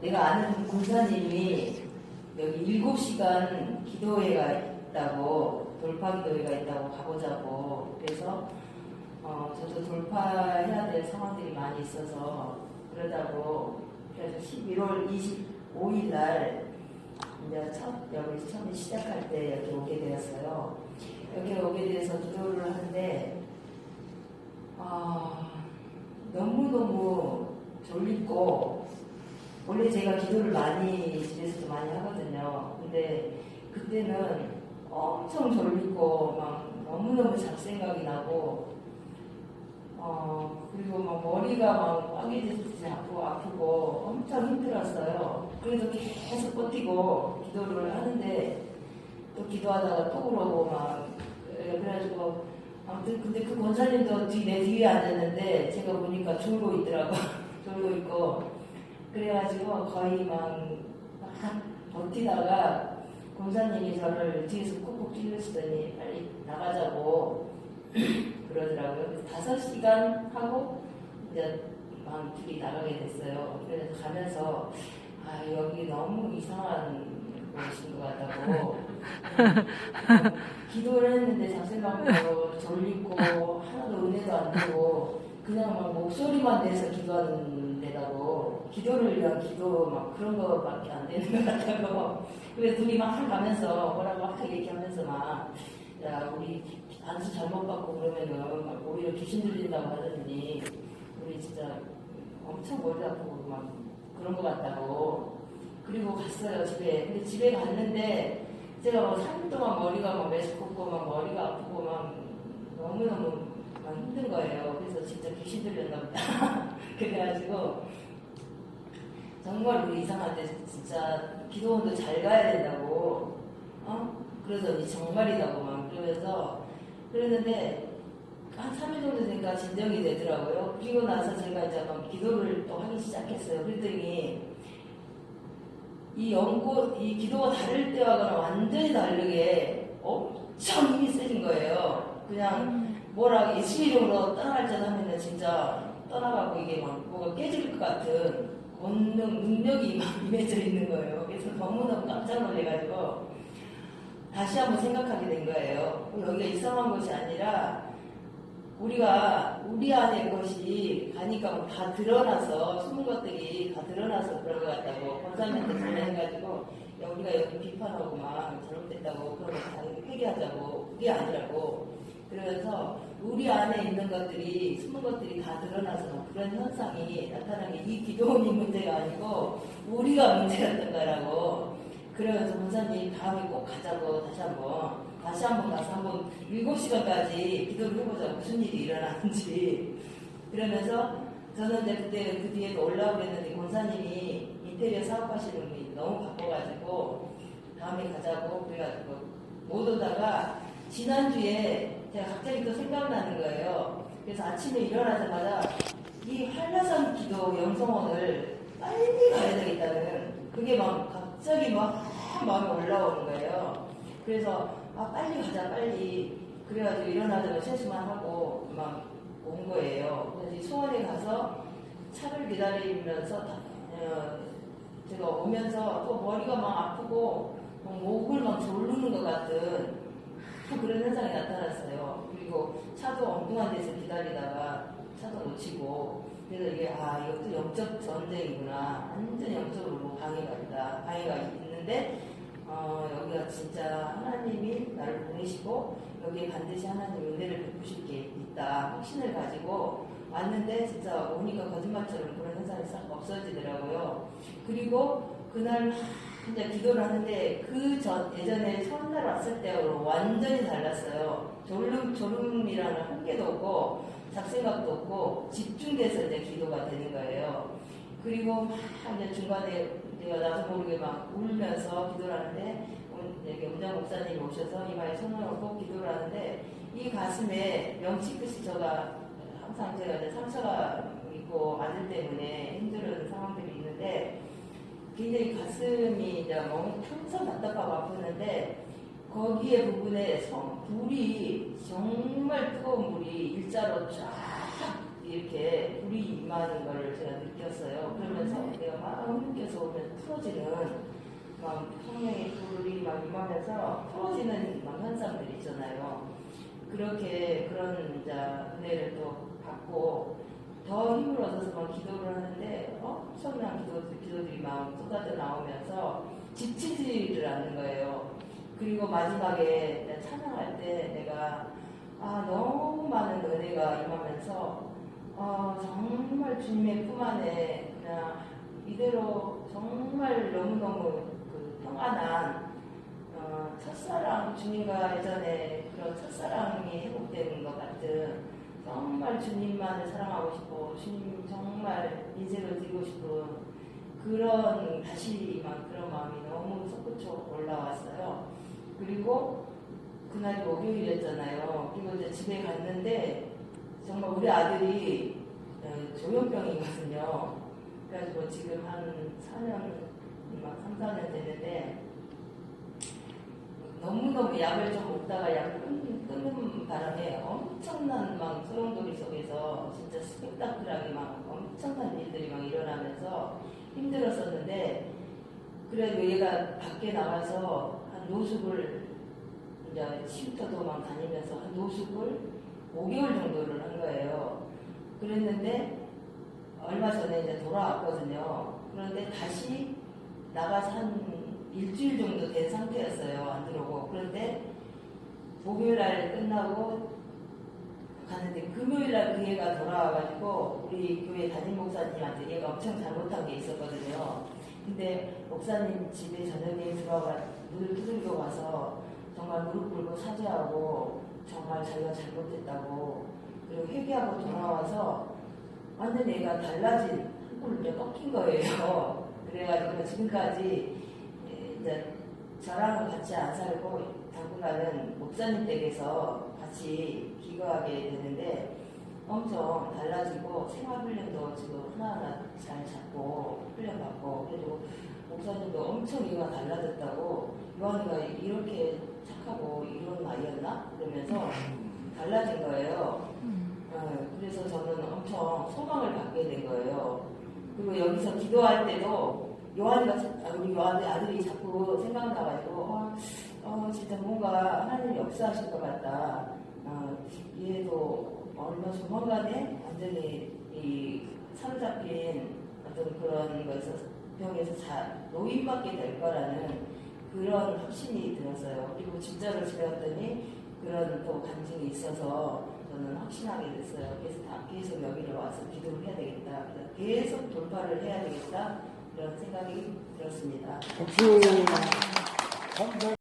내가 아는 군사님이 여기 일곱 시간 기도회가 있다고 돌파 기도회가 있다고 가보자고 그래서 어, 저도 돌파해야 될 상황들이 많이 있어서 그러자고 그래서 11월 25일 날 이제 첫 여기 처음에 시작할 때 여기 오게 되었어요. 여기 오게 돼서 기도를 하는데 아, 너무너무 졸리고 원래 제가 기도를 많이 집에서도 많이 하거든요. 근데 그때는 엄청 졸리고 막 너무너무 잡생각이 나고 어 그리고 막 머리가 막 빨개지듯이 아프고 아프고 엄청 힘들었어요. 그래도 계속 버티고 기도를 하는데 또 기도하다가 또 그러고 막 예, 그래가지고 아무튼 근데 그 권사님도 뒤, 내 뒤에 앉았는데 제가 보니까 졸고 있더라고 졸고 있고 그래가지고 거의 막, 막 버티다가 권사님이 저를 뒤에서 꾹꾹 찔러시더니 빨리 나가자고 그러더라고요. 그래서 다섯 시간 하고 이제 막 둘이 나가게 됐어요. 그래서 가면서 아 여기 너무 이상한 곳인 것 같다고 음, 기도를 했는데 잡생각도 졸리고 하나도 은혜도 안 되고 그냥 막 목소리만 내서 기도하는 데다고 기도를 위한 기도 막 그런 거밖에 안 되는 것 같다고 그래서 둘이 막 가면서 뭐라고 막 얘기하면서 막 야, 우리 안수 잘못 받고 그러면은 막 오히려 귀신 들린다고 하더니 우리 진짜 엄청 머리 아프고 막 그런 것 같다고. 그리고 갔어요 집에. 근데 집에 갔는데 제가 뭐 3일 동안 머리가 막 메스껍고 막 머리가 아프고 막 너무너무 막 힘든 거예요 그래서 진짜 귀신 들렸나 보다 그래가지고 정말 우리 이상한데 진짜 기도원도 잘 가야 된다고 어? 그러더니 정말이라고 막 그러면서 그랬는데 한 3일 정도 되니까 진정이 되더라고요. 그리고 나서 제가 이제 막 기도를 또 하기 시작했어요. 그랬더니 이 연고, 이 기도가 다를 때와는 완전히 다르게 엄청 힘이 세진 거예요. 그냥 뭐라 예수 이름으로 떠나갈자 하면은 진짜 떠나가고 이게 막 뭐가 깨질 것 같은 본능, 능력이 막 임해져 있는 거예요. 그래서 너무너무 깜짝 놀래가지고 다시 한번 생각하게 된 거예요. 여기가 이상한 것이 아니라 우리가 우리 안에 것이 가니까 뭐다 드러나서 숨은 것들이 다 드러나서 그런 것 같다고 권사님한테 전화해가지고 야 우리가 여기 비판하고 막 잘못됐다고 그런 거다 회개하자고 그게 아니라고 그러면서 우리 안에 있는 것들이 숨은 것들이 다 드러나서 막 그런 현상이 나타나는 게 이 기도원이 문제가 아니고 우리가 문제였던 거라고. 그러면서 문사님 다음에 꼭 가자고 다시 한번 다시 한번 가서 한번 7시간까지 기도를 해보자 무슨 일이 일어나는지. 그러면서 저는 이제 그때 그 뒤에 또 올라오고 했는데 권사님이 인테리어 사업하시는 분이 너무 바빠가지고 다음에 가자고 그래가지고 못 오다가 지난주에 제가 갑자기 또 생각나는 거예요 그래서 아침에 일어나자마자 이 한라산 기도 영성원을 빨리 가야 되겠다는 그게 막 갑자기 막 마음이 올라오는 거예요. 그래서 아 빨리 가자 빨리 그래가지고 일어나자마자 세수만 하고 막 온 거예요. 그래서 이 수원에 가서 차를 기다리면서 다- 어, 제가 오면서 또 머리가 막 아프고 막 목을 막 조르는 것 같은 또 그런 현상이 나타났어요. 그리고 차도 엉뚱한 데서 기다리다가 차도 놓치고 그래서 이게 아 이것도 영적 전쟁이구나. 완전 영적으로 방해가 있다 방해가 있는데 어, 여기가 진짜 하나님이 나를 보내시고 여기에 반드시 하나님 은혜를 베푸실 게 있다. 확신을 가지고 왔는데 진짜 오니까 거짓말처럼 그런 현상이 싹 없어지더라고요. 그리고 그날 막 이제 기도를 하는데 그 전 예전에 첫날 왔을 때하고 완전히 달랐어요 졸음 졸음이라는 한 개도 없고 잡생각도 없고 집중돼서 이제 기도가 되는 거예요. 그리고 막 이제 중간에 내가 나도 모르게 막 울면서 기도를 하는데 오- 여기 은장 목사님이 오셔서 이마에 손을 얹고 기도를 하는데 이 가슴에 명치 끝이 저가 항상 제가 이제 상처가 있고 아들 때문에 힘든 상황들이 있는데 굉장히 가슴이 이제 너무 항상 답답하고 아프는데 거기에 부분에 성, 불이 정말 뜨거운 불이 일자로 쫙 이렇게 불이 임하는 걸 제가 느꼈어요. 그러면서 내가 막 흐느껴서 오면 풀어지는 막 성령의 불이 막 임하면서 풀어지는 막 현상들이 있잖아요. 그렇게 그런 이제 은혜를 또 받고 더 힘을 얻어서 막 기도를 하는데 엄청난 기도, 기도들이 막 쏟아져 나오면서 지치지를 않는 거예요. 그리고 마지막에 찬양할 때 내가 아 너무 많은 은혜가 임하면서 어, 정말 주님의 품 안에 그냥 이대로 정말 너무너무 그 평안한 어, 첫사랑 주님과 예전에 그런 첫사랑이 회복되는 것 같은 정말 주님만을 사랑하고 싶고 주님 정말 인생을 드리고 싶은 그런 다시 막 그런 마음이 너무 솟구쳐 올라왔어요. 그리고 그날이 목요일이었잖아요. 그리고 이제 집에 갔는데 정말 우리 아들이 어, 조현병이거든요. 그래가지고 지금 한 4년, 막 3, 4년 됐는데 너무너무 약을 좀 먹다가 약 끊, 끊는 바람에 엄청난 막 소용돌이 속에서 진짜 스펙타클하게 막 엄청난 일들이 막 일어나면서 힘들었었는데 그래도 얘가 밖에 나가서 한 노숙을 이제 쉼터도 막 다니면서 한 노숙을 5개월 정도를 한 거예요. 그랬는데 얼마 전에 이제 돌아왔거든요. 그런데 다시 나가서 한 일주일 정도 된 상태였어요. 안 들어오고. 그런데 목요일 날 끝나고 가는데 금요일 날 그 애가 돌아와가지고 우리 교회 담임 목사님한테 얘가 엄청 잘못한 게 있었거든요. 근데 목사님 집에 저녁에 들어가 문을 두들겨 와서 정말 무릎 꿇고 사죄하고 정말 자기가 잘못했다고 그리고 회개하고 돌아와서 완전 얘가 달라진 한골 이제 꺾인 거예요. 그래가지고 지금까지 이제 저랑 같이 안 살고 당분간은 목사님 댁에서 같이 기거하게 되는데 엄청 달라지고 생활훈련도 지금 하나하나 잘 잡고 훈련받고 그리고 목사님도 엄청 이가 달라졌다고 요한이가 이렇게 착하고 이런 아이였나? 그러면서 달라진 거예요. 어, 그래서 저는 엄청 소망을 갖게 된 거예요. 그리고 여기서 기도할 때도 요한이가 자- 아, 우리 요한의 아들이 자꾸 생각나가지고 어, 어, 진짜 뭔가 하나님 역사하실 것 같다. 어, 얘도 얼마 조만간에 완전히 이 사로잡힌 어떤 그런 것에서 병에서 자, 노인받게 될 거라는 그런 확신이 들었어요. 그리고 진짜로 집에 왔더니 그런 또 간증이 있어서 저는 확신하게 됐어요. 그래서 다 계속 여기를 와서 기도를 해야 되겠다. 계속 돌파를 해야 되겠다. 그런 생각이 들었습니다. 박수. 감사.